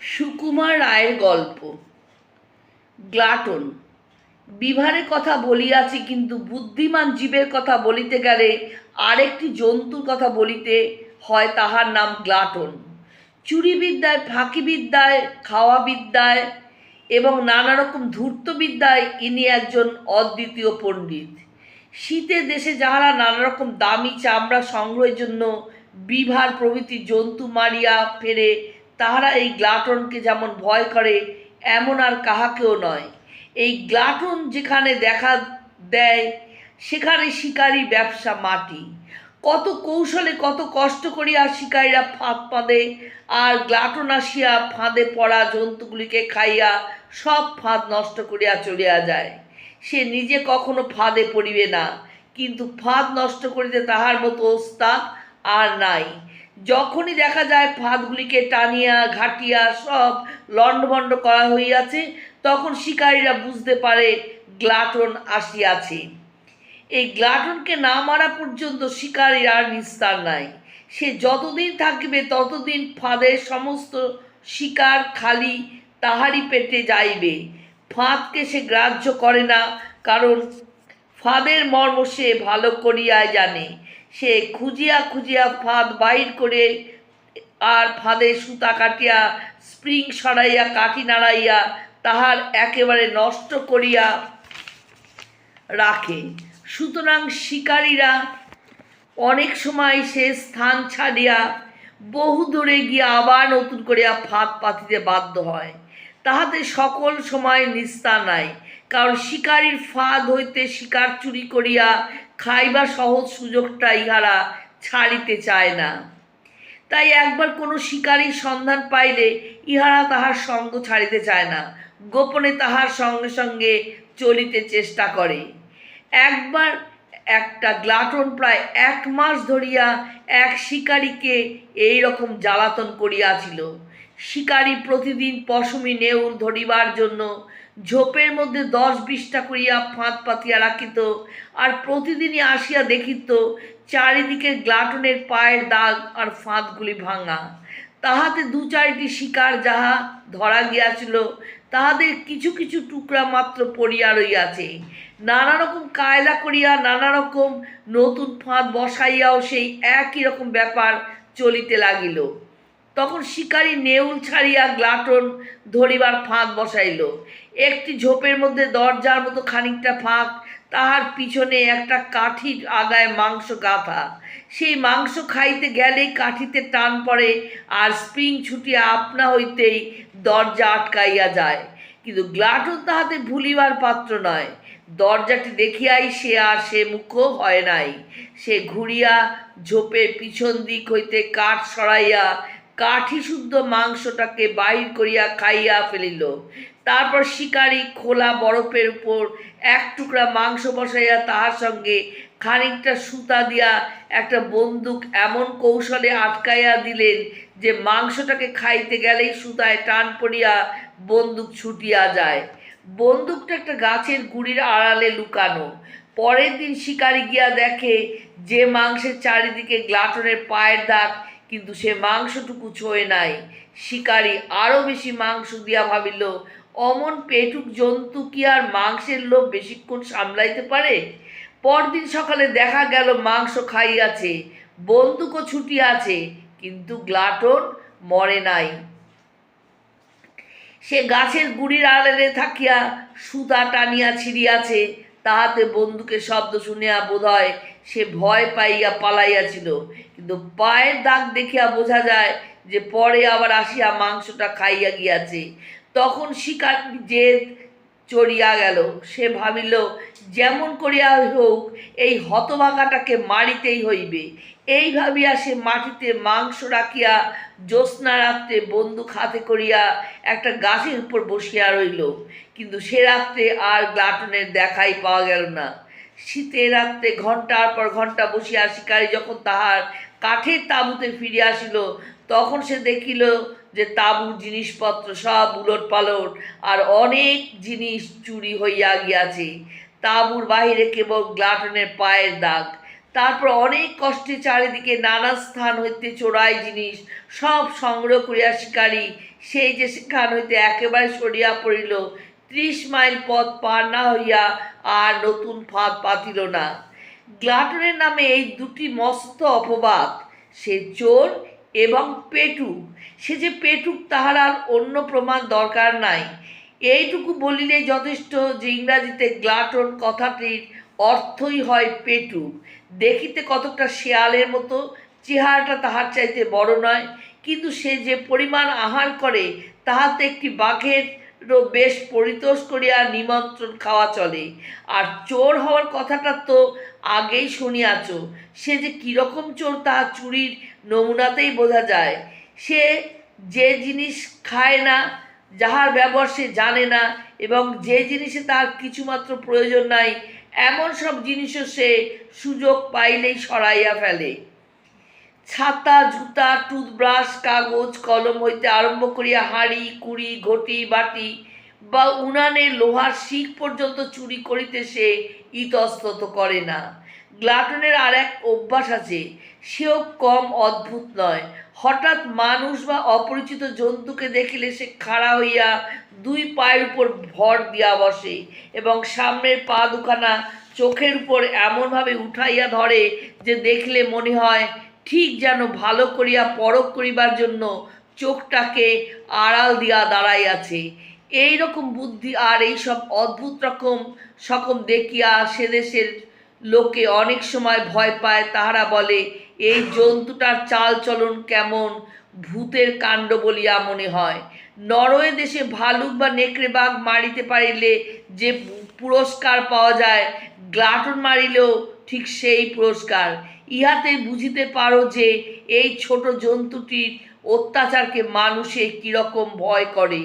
সুকুমার রায়ের গল্প। গ্লাটন। বিভারের কথা বলিয়াছি কিন্তু বুদ্ধিমান জীবের কথা বলিতে গেলে আরেকটি জন্তুর কথা বলিতে হয় তাহার নাম গ্লাটন। চুরিবিদ্যায়, ফাঁকিবিদ্যায় খাওয়া বিদ্যায় এবং নানা রকম ধূর্তবিদ্যায় ইনি একজন অদ্বিতীয় পণ্ডিত। শীতের দেশে যাহারা নানা রকম দামি চামড়া সংগ্রহের জন্য বিভার প্রভৃতি জন্তু মারিয়া ফেরে তাহারা এই গ্লাটনকে যেমন ভয় করে, এমন আর কাহাকেও নয়। এই গ্লাটন যেখানে দেখা দেয়, সেখানে শিকারী ব্যবসা মাটি। কত কৌশলে কত কষ্ট করিয়া শিকারীরা ফাঁদ ফাঁদে আর গ্লাটন আসিয়া ফাঁদে পড়া জন্তুগুলিকে খাইয়া সব ফাঁদ নষ্ট করিয়া চলিয়া যায়। সে নিজে কখনো ফাঁদে পড়িবে না, কিন্তু ফাঁদ নষ্ট করিতে তাহার মতো ওস্তাদ আর নাই। যখনই দেখা যায় ফাঁদগুলিকে টানিয়া, ঘাটিয়া সব লণ্ডভণ্ড করা হইয়াছে, তখন শিকারীরা বুঝতে পারে গ্লাটন আসিয়াছে। এই গ্লাটনকে না মারা পর্যন্ত শিকারীর আর নিস্তার নাই। সে যতদিন থাকিবে, ততদিন ফাঁদের সমস্ত শিকার খালি তাহারই পেটে যাইবে। ফাঁদকে সে গ্রাহ্য করে না, কারণ ফাঁদের মর্ম সে ভালো করিয়াই জানে। সে খুঁজিয়া খুঁজিয়া ফাঁদ বাইর করে আর ফাঁদে সুতা কাটিয়া, স্প্রিং সরাইয়া, কাঠি নাড়াইয়া তাহার একেবারে নষ্ট করিয়া রাখে। সুতরাং শিকারীরা অনেক সময় সে স্থান ছাড়িয়া বহু দূরে গিয়া আবার নতুন করিয়া ফাঁদ পাতিতে বাধ্য হয়। তাহাতে সকল সময় নিস্তার নাই, কারণ শিকারীর ফাঁদ হইতে শিকার চুরি করিয়া খাইবার সহজ সুযোগটা ইহারা ছাড়িতে চায় না। তাই একবার কোনো শিকারীর সন্ধান পাইলে ইহারা তাহার সঙ্গ ছাড়িতে চায় না, গোপনে তাহার সঙ্গে সঙ্গে চলিতে চেষ্টা করে। একবার একটা গ্লাটন প্রায় এক মাস ধরিয়া এক শিকারীকে এই রকম জ্বালাতন করিয়াছিল। শিকারী প্রতিদিন পশমি নেউল ধরিবার জন্য ঝোপের মধ্যে দশ বিশটা করিয়া ফাঁদ পাতিয়া রাখিত, আর প্রতিদিনই আসিয়া দেখিত চারিদিকে গ্লাটনের পায়ের দাগ আর ফাঁদগুলি ভাঙা। তাহাতে দু চারিটি শিকার যাহা ধরা গিয়াছিল, তাহাদের কিছু কিছু টুকরা মাত্র পড়িয়া রইয়াছে। নানা রকম কায়দা করিয়া নানা রকম নতুন ফাঁদ বসাইয়াও সেই একই রকম ব্যাপার চলিতে লাগিল। তখন শিকারী নেউল ছাড়িয়া গ্লাটন ধরিবার ফাঁদ বসাইল। একটি ঝোপের মধ্যে দরজার মতো খানিকটা ফাঁক, তাহার পিছনে একটা কাঠির আগায় মাংস গাঁথা। সেই মাংস খাইতে গেলেই কাঠিতে টান পড়ে আর স্প্রিং ছুটিয়া আপনা হইতেই দরজা আটকাইয়া যায়। কিন্তু গ্লাটন তাহাতে ভুলিবার পাত্র নয়। দরজাটি দেখিয়াই সে আর সে মুখ হয় নাই। সে ঘুরিয়া ঝোপের পিছন দিক হইতে কাঠ সরাইয়া কাঠি শুদ্ধ মাংসটাকে বাইর করিয়া খাইয়া ফেলিল। তারপর শিকারী খোলা বরফের উপর এক টুকরা মাংস বসাইয়া তাহার সঙ্গে খানিকটা সুতা দিয়া একটা বন্দুক এমন কৌশলে আটকাইয়া দিলেন যে মাংসটাকে খাইতে গেলেই সুতায় টান পড়িয়া বন্দুক ছুটিয়া যায়। বন্দুকটা একটা গাছের গুড়ির আড়ালে লুকানো। পরের দিন শিকারি গিয়া দেখে যে মাংসের চারিদিকে গ্লাটনের পায়ের দাগ কিন্তু সে মাংসটুকু ছোঁয় নাই। শিকারি আরও বেশি মাংস দিয়া ভাবিল, অমন পেটুক জন্তু কি আর মাংসের লোভ বেশিক্ষণ সামলাইতে পারে? পরদিন সকালে দেখা গেল মাংস খাইয়াছে, বন্দুকও ছুটি আছে কিন্তু গ্লাটন মরে নাই। সে গাছের গুড়ির আড়ালে থাকিয়া সুতা টানিয়া ছিঁড়িয়াছে, তাহাতে বন্দুকের শব্দ শুনিয়া বোধহয় সে ভয় পাইয়া পালাইয়াছিল। কিন্তু পায়ের দাগ দেখিয়া বোঝা যায় যে পরে আবার আসিয়া মাংসটা খাইয়া গিয়াছে। তখন শিকার জেদ চড়িয়া গেল। সে ভাবিল, যেমন করিয়া হোক, এই হতভাগাটাকে মারিতেই হইবে। এই ভাবিয়া সে মাটিতে মাংস রাখিয়া জ্যোৎস্না রাত্রে বন্দুক হাতে করিয়া একটা গাছের উপর বসিয়া রইল। কিন্তু সে রাত্রে আর গ্লাটনের দেখাই পাওয়া গেল না। শীতের রাত্রে, ঘণ্টার পর ঘণ্টা বসিয়া শিকারী যখন তাহার কাঠের তাঁবুতে ফিরে আসিল, তখন সে দেখিল যে তাঁবুর জিনিসপত্র সব উলট পালট আর অনেক জিনিস চুরি হইয়া গিয়াছে। তাঁবুর বাহিরে কেবল গ্লাটনের পায়ের দাগ। তারপর অনেক কষ্টে চারিদিকে নানা স্থান হইতে চোরাই জিনিস সব সংগ্রহ করিয়া শিকারী, সেই যে সেখান হইতে একেবারে সরিয়া পড়িল ত্রিশ মাইল পথ পার না হইয়া আর নতুন ফাঁদ পাতিল না। গ্লাটনের নামে এই দুটি মস্ত অপবাদ, সে চোর এবং পেটুক। সে যে পেটুক, তাহার আর অন্য প্রমাণ দরকার নাই। এইটুকু বলিলে যথেষ্ট যে ইংরাজিতে গ্লাটন কথাটির অর্থই হয় পেটুক। দেখিতে কতকটা শেয়ালের মতো, চেহারাটা তাহার চাইতে বড় নয়, কিন্তু সে যে পরিমাণ আহার করে, তাহাতে একটি বাঘেরও বেশ পরিতোষ করিয়া নিমন্ত্রণ খাওয়া চলে। আর চোর হওয়ার কথাটা তো আগেই শুনিয়াছ। সে যে কীরকম চোর তাহা চুরির নমুনাতেই বোঝা যায়। সে যে জিনিস খায় না, যাহার ব্যবহার সে জানে না, এবং যে জিনিসে তার কিছুমাত্র প্রয়োজন নাই, এমন সব জিনিসও সে সুযোগ পাইলেই সরাইয়া ফেলে। ছাতা, জুতা, টুথব্রাশ, কাগজ, কলম হইতে আরম্ভ করিয়া হাঁড়ি, কুড়ি, ঘটি, বাটি বা উনানের লোহার শিখ পর্যন্ত চুরি করিতে সে ইতস্তত করে না। গ্লাটনের আর এক অভ্যাস আছে, সেও কম অদ্ভুত নয়। হঠাৎ মানুষ বা অপরিচিত জন্তুকে দেখিলে সে খাড়া হইয়া দুই পায়ের উপর ভর দিয়া বসে এবং সামনের পা দুখানা চোখের উপর এমনভাবে উঠাইয়া ধরে যে দেখলে মনে হয় ঠিক যেন ভালো করিয়া পরখ করিবার জন্য চোখটাকে আড়াল দিয়া দাঁড়াইয়াছে। এই রকম বুদ্ধি আর এই সব অদ্ভুত রকম সকম দেখিয়া সে দেশের লোকে অনেক সময় ভয় পায়, তাহারা বলে, এই জন্তুটার চাল চলন কেমন ভূতের কাণ্ড বলিয়া মনে হয়। নরওয়ে দেশে ভালুক বা নেকড়ে বাঘ মারিতে পারিলে যে পুরস্কার পাওয়া যায়, গ্লাটন মারিলেও ঠিক সেই পুরস্কার। ইহাতে বুঝিতে পারো যে, এই ছোট জন্তুটির অত্যাচারকে মানুষে কীরকম ভয় করে।